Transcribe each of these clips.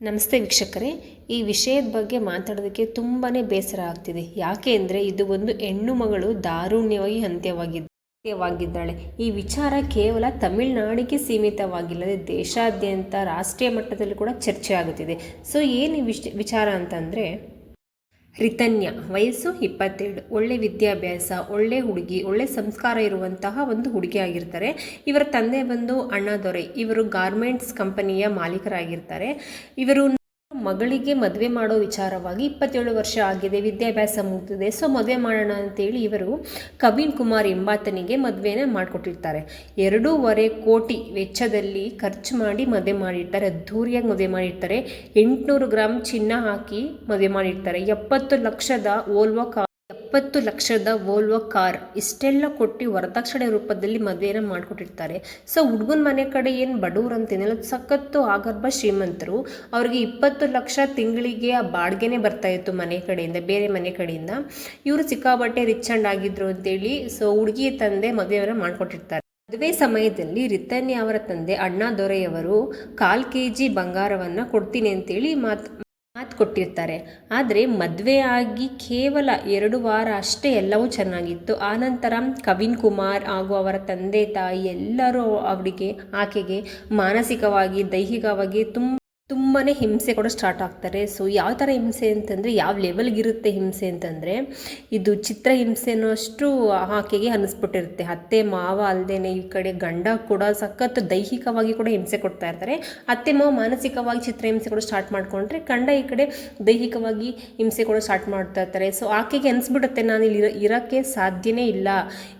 ನಮಸ್ತೆ ವೀಕ್ಷಕರೇ. ಈ ವಿಷಯದ ಬಗ್ಗೆ ಮಾತಾಡೋದಕ್ಕೆ ತುಂಬಾ ಬೇಸರ ಆಗ್ತಿದೆ. ಯಾಕೆ ಅಂದರೆ ಇದು ಒಂದು ಹೆಣ್ಣು ಮಗಳು ದಾರುಣ್ಯವಾಗಿ ಅಂತ್ಯವಾಗಿದ್ದು ಅಂತ್ಯವಾಗಿದ್ದಾಳೆ. ಈ ವಿಚಾರ ಕೇವಲ ತಮಿಳುನಾಡಿಗೆ ಸೀಮಿತವಾಗಿಲ್ಲದೆ ದೇಶಾದ್ಯಂತ ರಾಷ್ಟ್ರೀಯ ಮಟ್ಟದಲ್ಲಿ ಕೂಡ ಚರ್ಚೆ ಆಗುತ್ತಿದೆ. ಸೊ ಏನು ವಿಷ, ವಿಚಾರ ಅಂತಂದರೆ ರಿತನ್ಯ ವಯಸ್ಸು ಇಪ್ಪತ್ತೇಳು ಒಳ್ಳೆ ವಿದ್ಯಾಭ್ಯಾಸ, ಒಳ್ಳೆ ಹುಡುಗಿ, ಒಳ್ಳೆ ಸಂಸ್ಕಾರ ಇರುವಂತಹ ಒಂದು ಹುಡುಗಿ ಆಗಿರ್ತಾರೆ. ಇವರ ತಂದೆ ಬಂದು ಅಣ್ಣ ದೊರೆ. ಇವರು ಗಾರ್ಮೆಂಟ್ಸ್ ಕಂಪನಿಯ ಮಾಲೀಕರಾಗಿರ್ತಾರೆ. ಇವರು ಮಗಳಿಗೆ ಮದುವೆ ಮಾಡೋ ವಿಚಾರವಾಗಿ ಇಪ್ಪತ್ತೇಳು ವರ್ಷ ಆಗಿದೆ, ವಿದ್ಯಾಭ್ಯಾಸ ಮುಗಿದಿದೆ. ಸೊ, ಮದುವೆ ಮಾಡೋಣ ಅಂತೇಳಿ ಇವರು ಕವಿನ್ ಕುಮಾರ್ ಎಂಬಾತನಿಗೆ ಮದುವೆನ ಮಾಡಿಕೊಟ್ಟಿರ್ತಾರೆ. ಎರಡೂವರೆ ಕೋಟಿ ವೆಚ್ಚದಲ್ಲಿ ಖರ್ಚು ಮಾಡಿ ಮದುವೆ ಮಾಡಿರ್ತಾರೆ, ಅದ್ಧೂರಿಯಾಗಿ ಮದುವೆ ಮಾಡಿರ್ತಾರೆ. ಎಂಟುನೂರು ಗ್ರಾಮ್ ಚಿನ್ನ ಹಾಕಿ ಮದುವೆ ಮಾಡಿರ್ತಾರೆ. ಎಪ್ಪತ್ತು ಲಕ್ಷದ ಓಲ್ವೋ ಎಪ್ಪತ್ತು ಲಕ್ಷದ ವೋಲ್ವೋ ಕಾರ್ ಇಷ್ಟೆಲ್ಲ ಕೊಟ್ಟು ವರದಕ್ಷಿಣೆ ರೂಪದಲ್ಲಿ ಮದುವೆನ ಮಾಡಿಕೊಟ್ಟಿರ್ತಾರೆ. ಸೊ ಹುಡುಗನ ಮನೆ ಕಡೆ ಏನು ಬಡವ್ರು ಅಂತೇನಿಲ್ಲ ಸಖತ್ತು ಆಗರ್ಭ ಶ್ರೀಮಂತರು. ಅವ್ರಿಗೆ ಇಪ್ಪತ್ತು ಲಕ್ಷ ತಿಂಗಳಿಗೆ ಆ ಬಾಡಿಗೆನೇ ಬರ್ತಾ ಇತ್ತು ಮನೆ ಕಡೆಯಿಂದ, ಬೇರೆ ಮನೆ ಕಡೆಯಿಂದ. ಇವರು ಸಿಕ್ಕಾಬಟ್ಟೆ ರಿಚ್ ಅಂಡ್ ಆಗಿದ್ರು ಅಂತೇಳಿ ಸೊ ಹುಡುಗಿ ತಂದೆ ಮದುವೆಯನ್ನು ಮಾಡಿಕೊಟ್ಟಿರ್ತಾರೆ. ಮದುವೆ ಸಮಯದಲ್ಲಿ ರಿತನ್ಯ ಅವರ ತಂದೆ ಅಣ್ಣಾ ದೊರೆಯವರು ಕಾಲು ಕೆ ಜಿ ಬಂಗಾರವನ್ನು ಕೊಡ್ತೀನಿ ಅಂತೇಳಿ ಮಾತು ಮಾತು ಕೊಟ್ಟಿರ್ತಾರೆ. ಆದರೆ ಮದುವೆ ಆಗಿ ಕೇವಲ ಎರಡು ವಾರ ಅಷ್ಟೇ ಎಲ್ಲವೂ ಚೆನ್ನಾಗಿತ್ತು. ಆನಂತರ ಕವಿನ್ ಕುಮಾರ್ ಹಾಗೂ ಅವರ ತಂದೆ ತಾಯಿ ಎಲ್ಲರೂ ಅವರಿಗೆ, ಆಕೆಗೆ ಮಾನಸಿಕವಾಗಿ, ದೈಹಿಕವಾಗಿ ತುಂಬ ತುಂಬಾ ಹಿಂಸೆ ಕೂಡ ಸ್ಟಾರ್ಟ್ ಆಗ್ತಾರೆ. ಸೊ ಯಾವ ಥರ ಹಿಂಸೆ ಅಂತಂದರೆ, ಯಾವ ಲೆವೆಲ್ಗಿರುತ್ತೆ ಹಿಂಸೆ ಅಂತಂದರೆ, ಇದು ಚಿತ್ರ ಹಿಂಸೆನೂ ಅಷ್ಟು ಆಕೆಗೆ ಅನಿಸ್ಬಿಟ್ಟಿರುತ್ತೆ ಅತ್ತೆ, ಮಾವ ಅಲ್ಲದೇ ಈ ಕಡೆ ಗಂಡ ಕೂಡ ಸಖತ್ ದೈಹಿಕವಾಗಿ ಕೂಡ ಹಿಂಸೆ ಕೊಡ್ತಾ ಇರ್ತಾರೆ. ಅತ್ತೆ, ಮಾವ ಮಾನಸಿಕವಾಗಿ ಚಿತ್ರ ಹಿಂಸೆ ಕೂಡ ಸ್ಟಾರ್ಟ್ ಮಾಡಿಕೊಂಡ್ರೆ ಗಂಡ ಈ ಕಡೆ ದೈಹಿಕವಾಗಿ ಹಿಂಸೆ ಕೂಡ ಸ್ಟಾರ್ಟ್ ಮಾಡ್ತಾ ಇರ್ತಾರೆ. ಸೊ ಆಕೆಗೆ ಅನಿಸ್ಬಿಡುತ್ತೆ, ನಾನು ಇಲ್ಲಿ ಇರೋ, ಇರೋಕ್ಕೆ ಸಾಧ್ಯನೇ ಇಲ್ಲ.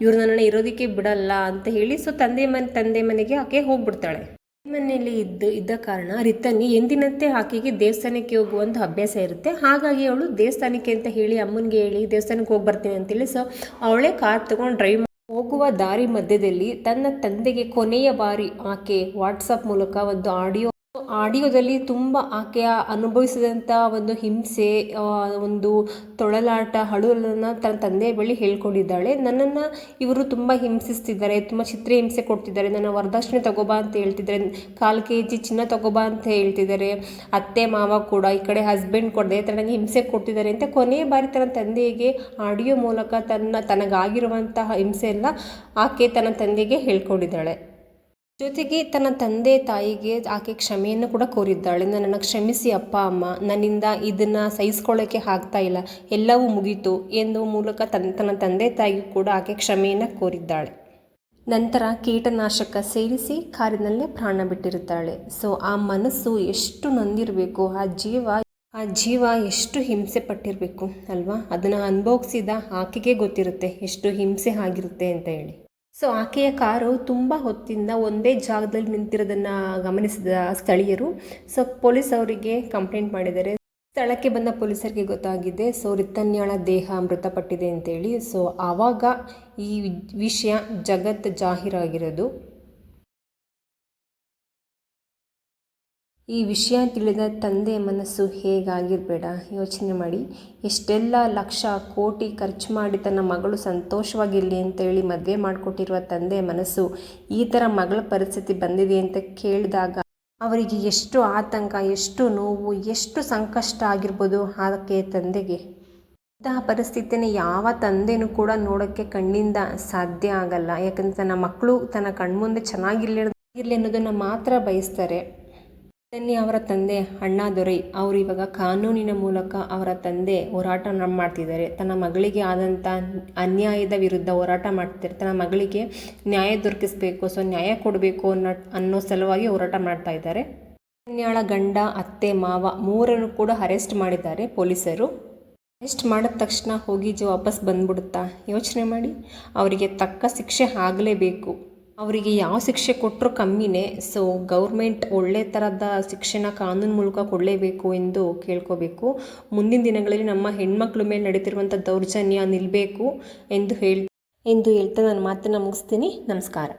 ಇವ್ರು ನನ್ನನ್ನು ಇರೋದಕ್ಕೆ ಬಿಡಲ್ಲ ಅಂತ ಹೇಳಿ. ಸೊ ತಂದೆ ಮನೆ, ತಂದೆ ಮನೆಗೆ ಆಕೆ ಹೋಗ್ಬಿಡ್ತಾಳೆ. ಮನೆಯಲ್ಲಿ ಇದ್ದು, ಇದ್ದ ಕಾರಣ ರಿತನಿ ಎಂದಿನಂತೆ ಆಕೆಗೆ ದೇವಸ್ಥಾನಕ್ಕೆ ಹೋಗುವಂಥ ಅಭ್ಯಾಸ ಇರುತ್ತೆ. ಹಾಗಾಗಿ ಅವಳು ದೇವಸ್ಥಾನಕ್ಕೆ ಅಂತ ಹೇಳಿ ಅಮ್ಮನಿಗೆ ಹೇಳಿ, ದೇವಸ್ಥಾನಕ್ಕೆ ಹೋಗಿ ಬರ್ತೀನಿ ಅಂತೇಳಿ. ಸೊ ಅವಳೇ ಕಾರ್ ತಗೊಂಡು ಡ್ರೈವ್ ಹೋಗುವ ದಾರಿ ಮಧ್ಯದಲ್ಲಿ ತನ್ನ ತಂದೆಗೆ ಕೊನೆಯ ಬಾರಿ ಆಕೆ ವಾಟ್ಸಪ್ ಮೂಲಕ ಒಂದು ಆಡಿಯೋ ಆಡಿಯೋದಲ್ಲಿ ತುಂಬ ಆಕೆಯ ಅನುಭವಿಸಿದಂಥ ಒಂದು ಹಿಂಸೆ ಒಂದು ತೊಳಲಾಟ ಅಳುಲನ್ನು ತನ್ನ ತಂದೆಯ ಬಳಿ ಹೇಳ್ಕೊಂಡಿದ್ದಾಳೆ. ನನ್ನನ್ನು ಇವರು ತುಂಬ ಹಿಂಸಿಸ್ತಿದ್ದಾರೆ, ತುಂಬ ಚಿತ್ರ ಹಿಂಸೆ ಕೊಡ್ತಿದ್ದಾರೆ. ನನ್ನ ವರದಕ್ಷಿಣೆ ತಗೋಬಾ ಅಂತ ಹೇಳ್ತಿದ್ದಾರೆ. ಕಾಲು ಕೆ ಜಿ ಚಿನ್ನ ತಗೋಬಾ ಅಂತ ಹೇಳ್ತಿದ್ದಾರೆ. ಅತ್ತೆ, ಮಾವ ಕೂಡ, ಈ ಕಡೆ ಹಸ್ಬೆಂಡ್ ಕೊಡದೆ ತನಗೆ ಹಿಂಸೆ ಕೊಡ್ತಿದ್ದಾರೆ ಅಂತ ಕೊನೆಯ ಬಾರಿ ತನ್ನ ತಂದೆಗೆ ಆಡಿಯೋ ಮೂಲಕ ತನ್ನ ತನಗಾಗಿರುವಂತಹ ಹಿಂಸೆ ಆಕೆ ತನ್ನ ತಂದೆಗೆ ಹೇಳ್ಕೊಂಡಿದ್ದಾಳೆ. ಜೊತೆಗೆ ತನ್ನ ತಂದೆ ತಾಯಿಗೆ ಆಕೆ ಕ್ಷಮೆಯನ್ನು ಕೂಡ ಕೋರಿದ್ದಾಳೆ. ನನ್ನನ್ನು ಕ್ಷಮಿಸಿ ಅಪ್ಪ, ಅಮ್ಮ. ನನ್ನಿಂದ ಇದನ್ನು ಸಹಿಸ್ಕೊಳ್ಳೋಕ್ಕೆ ಆಗ್ತಾ ಇಲ್ಲ. ಎಲ್ಲವೂ ಮುಗೀತು ಎಂದು ಮೂಲಕ ತನ್ನ ತನ್ನ ತಂದೆ ತಾಯಿಗೂ ಕೂಡ ಆಕೆ ಕ್ಷಮೆಯನ್ನು ಕೋರಿದ್ದಾಳೆ. ನಂತರ ಕೀಟನಾಶಕ ಸೇರಿಸಿ ಕಾರಿನಲ್ಲೇ ಪ್ರಾಣ ಬಿಟ್ಟಿರುತ್ತಾಳೆ. ಸೊ, ಆ ಮನಸ್ಸು ಎಷ್ಟು ನೊಂದಿರಬೇಕು, ಆ ಜೀವ ಆ ಜೀವ ಎಷ್ಟು ಹಿಂಸೆ ಪಟ್ಟಿರಬೇಕು ಅಲ್ವಾ? ಅದನ್ನು ಅನುಭವಿಸಿದ ಆಕೆಗೆ ಗೊತ್ತಿರುತ್ತೆ ಎಷ್ಟು ಹಿಂಸೆ ಆಗಿರುತ್ತೆ ಅಂತ ಹೇಳಿ. ಸೊ ಆಕೆಯ ಕಾರು ತುಂಬ ಹೊತ್ತಿಂದ ಒಂದೇ ಜಾಗದಲ್ಲಿ ನಿಂತಿರೋದನ್ನು ಗಮನಿಸಿದ ಸ್ಥಳೀಯರು. ಸೊ ಪೊಲೀಸ್ ಅವರಿಗೆ ಕಂಪ್ಲೇಂಟ್ ಮಾಡಿದ್ದಾರೆ. ಸ್ಥಳಕ್ಕೆ ಬಂದ ಪೊಲೀಸರಿಗೆ ಗೊತ್ತಾಗಿದೆ, ಸೊ ರಿತನ್ಯಾಳ ದೇಹ ಮೃತಪಟ್ಟಿದೆ ಅಂತೇಳಿ. ಸೊ ಆವಾಗ ಈ ವಿಷಯ ಜಗತ್ ಜಾಹೀರಾಗಿರೋದು. ಈ ವಿಷಯ ತಿಳಿದ ತಂದೆ ಮನಸ್ಸು ಹೇಗಾಗಿರಬೇಡ? ಯೋಚನೆ ಮಾಡಿ. ಎಷ್ಟೆಲ್ಲ ಲಕ್ಷ, ಕೋಟಿ ಖರ್ಚು ಮಾಡಿ ತನ್ನ ಮಗಳು ಸಂತೋಷವಾಗಿರಲಿ ಅಂತೇಳಿ ಮದುವೆ ಮಾಡಿಕೊಟ್ಟಿರುವ ತಂದೆ ಮನಸ್ಸು ಈ ಥರ ಮಗಳ ಪರಿಸ್ಥಿತಿ ಬಂದಿದೆ ಅಂತ ಕೇಳಿದಾಗ ಅವರಿಗೆ ಎಷ್ಟು ಆತಂಕ, ಎಷ್ಟು ನೋವು, ಎಷ್ಟು ಸಂಕಷ್ಟ ಆಗಿರ್ಬೋದು ಆಕೆ ತಂದೆಗೆ. ಇಂತಹ ಪರಿಸ್ಥಿತಿನ ಯಾವ ತಂದೆನೂ ಕೂಡ ನೋಡೋಕ್ಕೆ ಕಣ್ಣಿಂದ ಸಾಧ್ಯ ಆಗಲ್ಲ. ಯಾಕಂದರೆ ತನ್ನ ಮಕ್ಕಳು ತನ್ನ ಕಣ್ಮುಂದೆ ಚೆನ್ನಾಗಿರಲಿ, ಇರಲಿ ಅನ್ನೋದನ್ನು ಮಾತ್ರ ಬಯಸ್ತಾರೆ. ಧನ್ಯ ಅವರ ತಂದೆ ಅಣ್ಣಾದೊರೈ ಅವರು ಇವಾಗ ಕಾನೂನಿನ ಮೂಲಕ ಅವರ ತಂದೆ ಹೋರಾಟ ಮಾಡ್ತಿದ್ದಾರೆ. ತನ್ನ ಮಗಳಿಗೆ ಆದಂಥ ಅನ್ಯಾಯದ ವಿರುದ್ಧ ಹೋರಾಟ ಮಾಡ್ತಿದ್ದಾರೆ. ತನ್ನ ಮಗಳಿಗೆ ನ್ಯಾಯ ದೊರಕಿಸಬೇಕು, ಸೊ ನ್ಯಾಯ ಕೊಡಬೇಕು ಅನ್ನೋ ಅನ್ನೋ ಸಲುವಾಗಿ ಹೋರಾಟ ಮಾಡ್ತಾ ಇದ್ದಾರೆ. ಚೈತನ್ಯಾಳ ಗಂಡ, ಅತ್ತೆ, ಮಾವ ಮೂರನ್ನು ಕೂಡ ಅರೆಸ್ಟ್ ಮಾಡಿದ್ದಾರೆ ಪೊಲೀಸರು. ಅರೆಸ್ಟ್ ಮಾಡಿದ ತಕ್ಷಣ ಹೋಗಿ ಜೋ ವಾಪಸ್ ಬಂದ್ಬಿಡುತ್ತಾ ಯೋಚನೆ ಮಾಡಿ. ಅವರಿಗೆ ತಕ್ಕ ಶಿಕ್ಷೆ ಆಗಲೇಬೇಕು. ಅವರಿಗೆ ಯಾವ ಶಿಕ್ಷೆ ಕೊಟ್ಟರು ಕಮ್ಮಿನೇ. ಸೊ ಗೌರ್ಮೆಂಟ್ ಒಳ್ಳೆ ಥರದ ಶಿಕ್ಷಣ ಕಾನೂನು ಮೂಲಕ ಕೊಡಲೇಬೇಕು ಎಂದು ಕೇಳ್ಕೋಬೇಕು. ಮುಂದಿನ ದಿನಗಳಲ್ಲಿ ನಮ್ಮ ಹೆಣ್ಮಕ್ಳ ಮೇಲೆ ನಡೀತಿರುವಂಥ ದೌರ್ಜನ್ಯ ನಿಲ್ಲಬೇಕು ಎಂದು ಹೇಳಿ ಎಂದು ಹೇಳ್ತಾ ನಾನು ಮಾತನ್ನು ಮುಗಿಸ್ತೀನಿ. ನಮಸ್ಕಾರ.